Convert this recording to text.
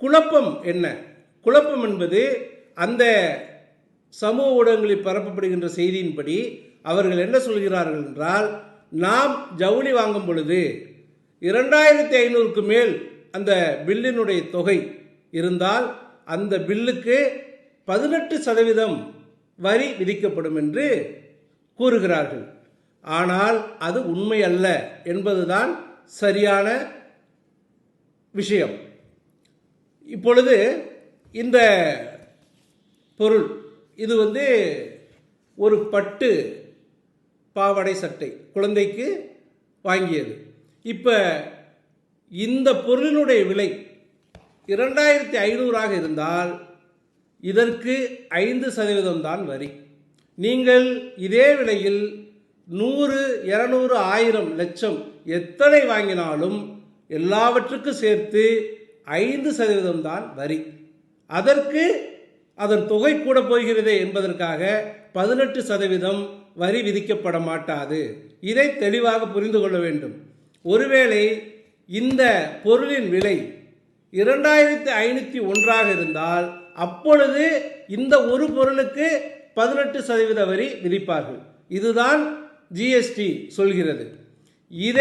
குழப்பம் என்ன? குழப்பம் என்பது அந்த சமூக ஊடகங்களில் பரப்பப்படுகின்ற செய்தியின்படி அவர்கள் என்ன சொல்கிறார்கள் என்றால் நாம் ஜவுளி வாங்கும் பொழுது இரண்டாயிரத்தி ஐநூறுக்கு மேல் அந்த பில்லினுடைய தொகை இருந்தால் அந்த பில்லுக்கு பதினெட்டு சதவீதம் வரி விதிக்கப்படும் என்று கூறுகிறார்கள். ஆனால் அது உண்மை அல்ல என்பதுதான் சரியான விஷயம். இப்பொழுது இந்த பொருள் இது வந்து ஒரு பட்டு பாவாடை சட்டை குழந்தைக்கு வாங்கியது. இப்போ இந்த பொருளினுடைய விலை இரண்டாயிரத்தி ஐநூறாக இருந்தால் இதற்கு ஐந்து சதவீதம் தான் வரி. நீங்கள் இதே விலையில் நூறு இரநூறு ஆயிரம் லட்சம் எத்தனை வாங்கினாலும் எல்லாவற்றுக்கும் சேர்த்து ஐந்து சதவீதம் தான் வரி. அதற்கு அதன் தொகை கூட போகிறதே என்பதற்காக பதினெட்டு சதவீதம் வரி விதிக்கப்பட மாட்டாது. இதை தெளிவாக புரிந்து கொள்ள வேண்டும். ஒருவேளை இந்த பொருளின் விலை இரண்டாயிரத்தி ஐநூற்றி ஒன்றாக இருந்தால் அப்பொழுது இந்த ஒரு பொருளுக்கு பதினெட்டு சதவீத வரி விதிப்பார்கள். இதுதான் ஜிஎஸ்டி சொல்கிறது. இதை